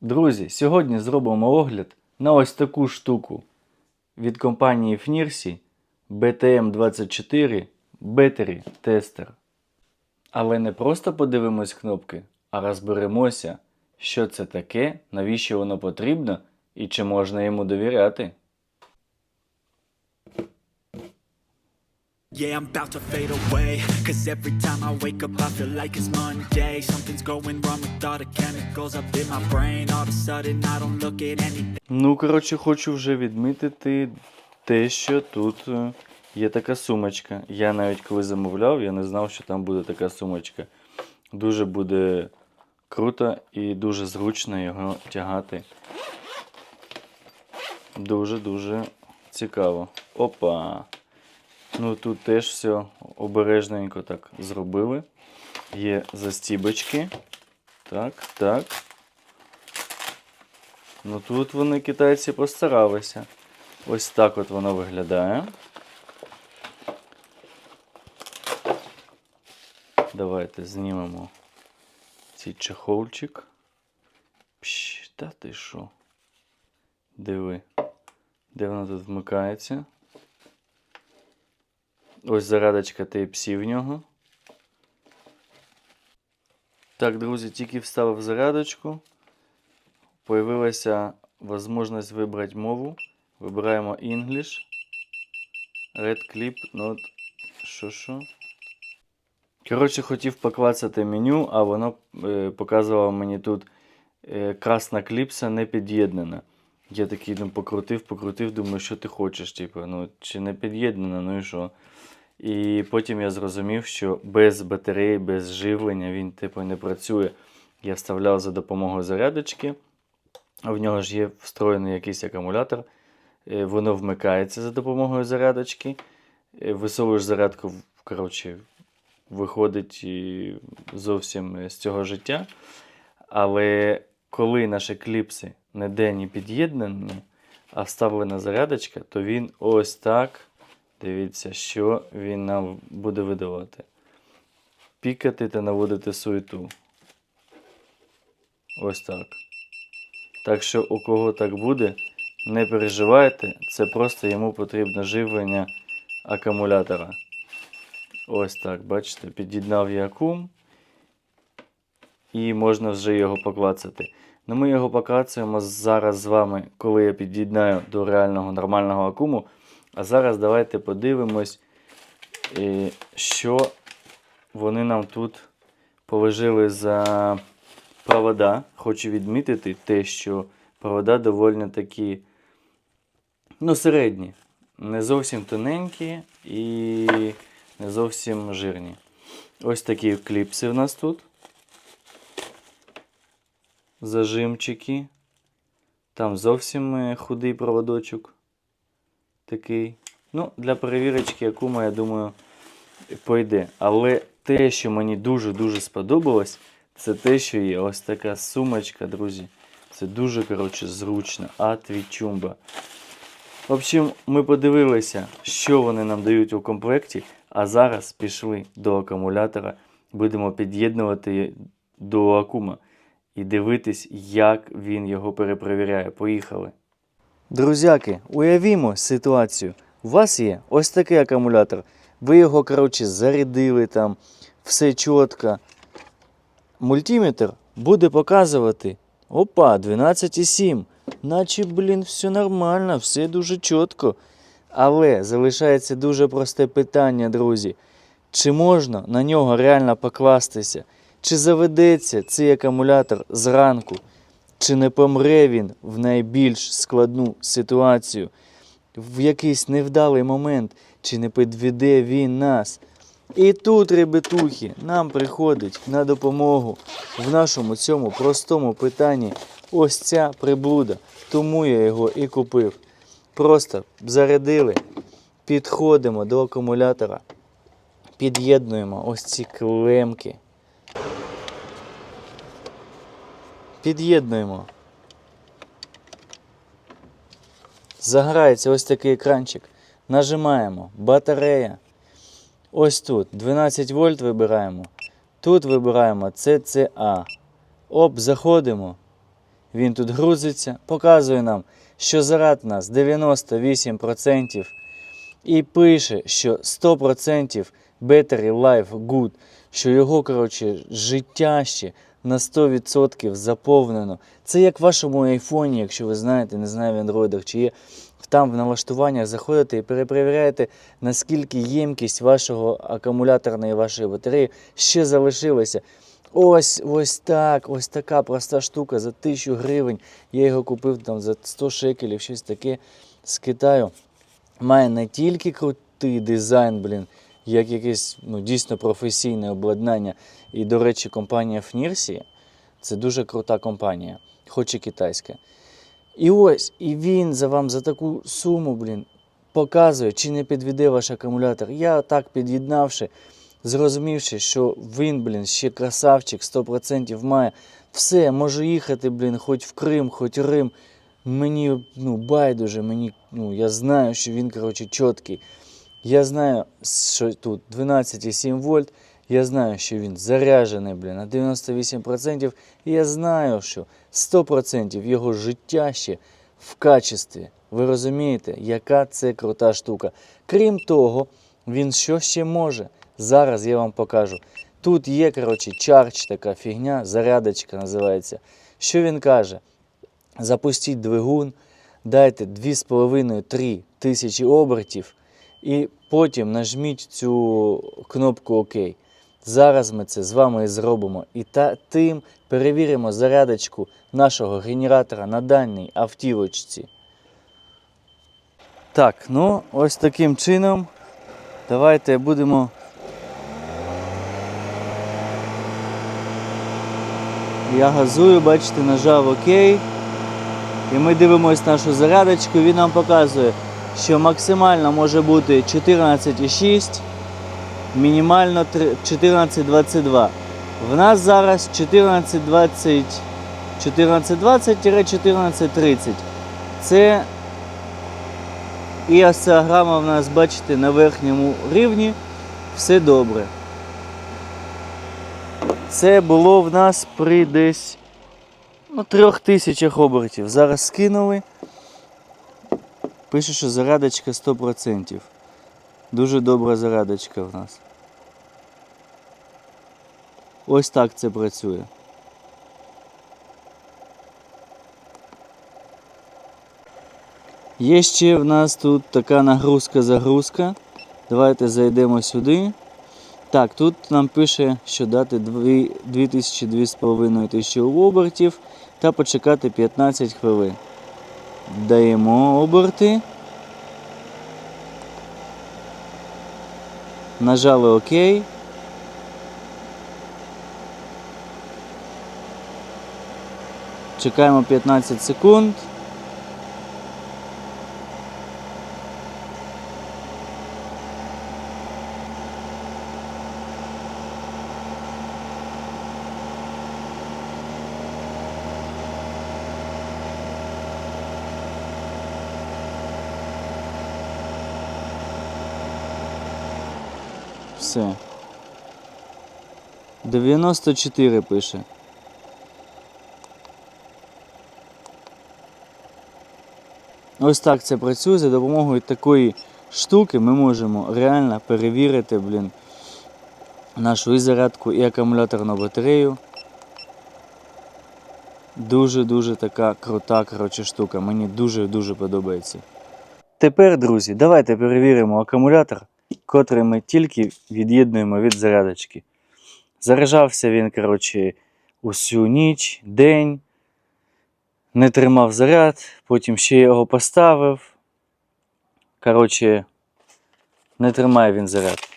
Друзі, сьогодні зробимо огляд на ось таку штуку від компанії FNIRSI BTM24 Battery Tester. Але не просто подивимось кнопки, а розберемося, що це таке, навіщо воно потрібно і чи можна йому довіряти. Yeah, I'm about to fade away. Cause every time I wake up, I feel like it's Monday. Something's going wrong with all the chemicals up in my brain. All of a sudden, I don't look at anything. Ну, коротше, хочу вже відмітити те, що тут е, є така сумочка. Я навіть коли замовляв, я не знав, що там буде така сумочка. Дуже буде круто і дуже зручно його тягати. Дуже-дуже цікаво. Опа! Ну тут теж все обережненько так зробили. Є застібочки. Так, так. Ну тут вони китайці постаралися. Ось так от воно виглядає. Давайте знімемо цей чехолчик. Пш, та ти що? Диви. Де воно тут вмикається? Ось зарядочка Type-C в нього. Так, друзі, тільки вставив зарядочку. Появилася можливість вибрати мову. Вибираємо English. Red Clip Not. Що що? Коротше, хотів поклацати меню, а воно е, показувало мені тут е, красна кліпса не під'єднана. Я такий ну, покрутив, покрутив, думаю, що ти хочеш, типу, ну, чи не під'єднана, ну і що. І потім я зрозумів, що без батареї, без живлення він типу, не працює. Я вставляв за допомогою зарядочки. В нього ж є встроєний якийсь акумулятор. Е, Воно вмикається за допомогою зарядочки. Е, Висовуєш зарядку, коротше, виходить зовсім з цього життя. Але коли наші кліпси не під'єднані, а вставлена зарядочка, то він ось так. Дивіться, що він нам буде видавати. Пікати та наводити суету. Ось так. Так що у кого так буде, не переживайте, це просто йому потрібно живлення акумулятора. Ось так, бачите, під'єднав я акум. І можна вже його поклацати. Ну, ми його поклацаємо зараз з вами, коли я під'єднаю до реального нормального акуму. А зараз давайте подивимось, е, що вони нам тут положили за провода. Хочу відмітити те, що провода доволі такі ну, середні. Не зовсім тоненькі і не зовсім жирні. Ось такі кліпси в нас тут. Зажимчики. Там зовсім е, худий проводочок. Такий. Ну, для перевірочки Акума, я думаю, пойде. Але те, що мені дуже-дуже сподобалось, це те, що є ось така сумочка, друзі. Це дуже, коротше, зручно. А твій чумба. В общем, ми подивилися, що вони нам дають у комплекті, а зараз пішли до акумулятора, будемо під'єднувати до акума і дивитись, як він його перепровіряє. Поїхали. Друзяки, уявімо ситуацію. У вас є ось такий акумулятор. Ви його, коротше, зарядили там, все чітко. Мультиметр буде показувати. Опа, 12,7. Наче, блін, все нормально, все дуже чітко. Але залишається дуже просте питання, друзі. Чи можна на нього реально покластися? Чи заведеться цей акумулятор зранку? Чи не помре він в найбільш складну ситуацію? В якийсь невдалий момент, чи не підведе він нас? І тут, ребятухи, нам приходить на допомогу в нашому цьому простому питанні ось ця приблуда. Тому я його і купив. Просто зарядили, підходимо до акумулятора, під'єднуємо ось ці клемки. Під'єднуємо. Загорається ось такий екранчик. Нажимаємо батарея. Ось тут 12 вольт вибираємо. Тут вибираємо CCA. Оп, заходимо. Він тут грузиться, показує нам, що заряд у нас 98%. І пише, що 100% Battery Life Good, що його, коротше, життя ще на 100% заповнено. Це як в вашому айфоні, якщо ви знаєте, не знаю в андроїдах чи є. Там в налаштуваннях заходите і перепровіряєте, наскільки ємкість вашого акумуляторної вашої батареї ще залишилася. Ось ось так, ось така проста штука за 1000 гривень. Я його купив там за 100 шекелів, щось таке з Китаю. Має не тільки крутий дизайн, блін, як якесь ну, дійсно професійне обладнання. І, до речі, компанія Фнірсі це дуже крута компанія, хоч і китайська. І ось, і він за вам за таку суму, блін, показує, чи не підведе ваш акумулятор. Я так під'єднавши, зрозумівши, що він, блін, ще красавчик, 100% має. Все, може їхати, блін, хоч в Крим, хоч Рим. Мені ну, байдуже, мені, ну, я знаю, що він, коротше, чіткий. Я знаю, що тут 12,7 вольт. Я знаю, що він заряджений, блін, на 98%. І я знаю, що 100% його життя ще в качестві. Ви розумієте, яка це крута штука. Крім того, він що ще може? Зараз я вам покажу. Тут є, коротше, чардж, така фігня, зарядочка називається. Що він каже? Запустіть двигун, дайте 2,5-3 тисячі обертів і потім нажміть цю кнопку ОК. Зараз ми це з вами і зробимо. І та, тим перевіримо зарядочку нашого генератора на даній автівочці. Так, ну ось таким чином. Давайте будемо. Я газую, бачите, нажав ОК. І ми дивимось нашу зарядочку, він нам показує, що максимально може бути 14,6, мінімально 14,22. В нас зараз 14,20, 14,20-14,30. Це і осцилограма в нас, бачите, на верхньому рівні. Все добре. Це було в нас при десь ну, трьох тисячах обертів. Зараз скинули. Пише, що зарядочка 100%. Дуже добра зарядочка в нас. Ось так це працює. Є ще в нас тут така нагрузка-загрузка. Давайте зайдемо сюди. Так, тут нам пише, що дати 2000-2500 тисячі обертів та почекати 15 хвилин. Даємо оберти. Нажали ОК. Чекаємо 15 секунд. Все. 94 пише. Ось так це працює. За допомогою такої штуки ми можемо реально перевірити, блін, нашу і зарядку, і акумуляторну батарею. Дуже-дуже така крута коротше, штука. Мені дуже-дуже подобається. Тепер, друзі, давайте перевіримо акумулятор, котрий ми тільки від'єднуємо від зарядочки. Заряджався він, коротше, усю ніч, день, не тримав заряд, потім ще його поставив. Коротше, не тримає він заряд.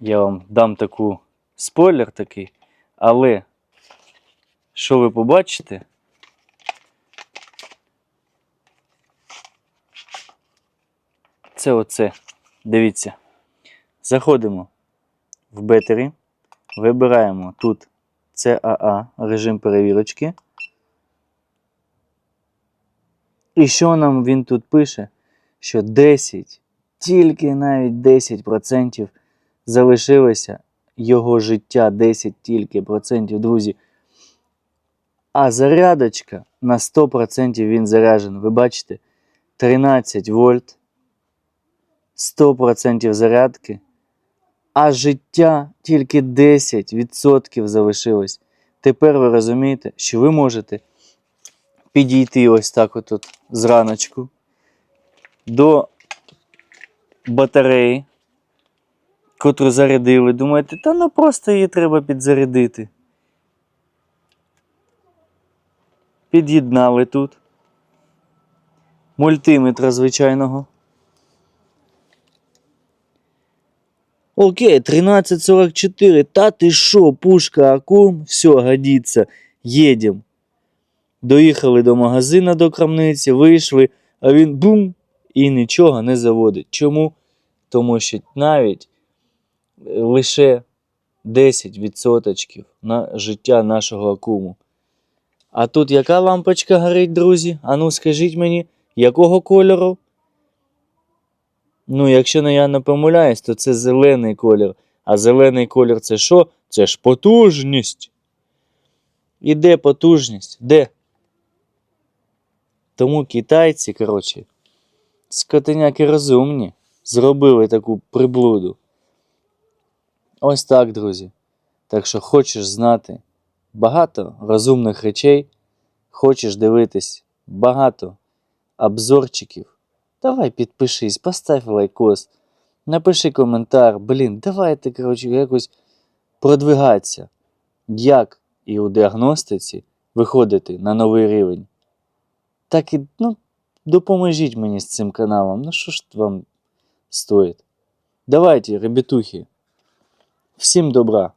Я вам дам таку спойлер такий, але що ви побачите? Це оце. Дивіться. Заходимо в бетері, вибираємо тут CAA, режим перевірочки. І що нам він тут пише? Що 10, тільки навіть 10% залишилося його життя, 10 тільки процентів, друзі. А зарядочка на 100% він заряджений. Ви бачите, 13 вольт, 100% зарядки, а життя тільки 10% залишилось. Тепер ви розумієте, що ви можете підійти ось так от, от зраночку до батареї, котру зарядили. Думаєте, та ну просто її треба підзарядити. Під'єднали тут. Мультиметра звичайного. Окей, 1344. Та ти шо, пушка акум, все, годиться. Їдем. Доїхали до магазина до крамниці, вийшли, а він бум і нічого не заводить. Чому? Тому що навіть е, лише 10% на життя нашого акуму. А тут яка лампочка горить, друзі? Ану, скажіть мені, якого кольору? Ну, якщо я не помиляюсь, то це зелений колір. А зелений колір це що? Це ж потужність. І де потужність? Де? Тому китайці, коротше, скотиняки розумні, зробили таку приблуду. Ось так, друзі. Так що хочеш знати багато розумних речей, хочеш дивитись багато обзорчиків. Давай підпишись, постав лайкос, напиши коментар. Блін, давайте, коротше, якось продвигатися. Як і у діагностиці виходити на новий рівень. Так і, ну, допоможіть мені з цим каналом. Ну що ж вам стоїть? Давайте, ребятухи. Всім добра.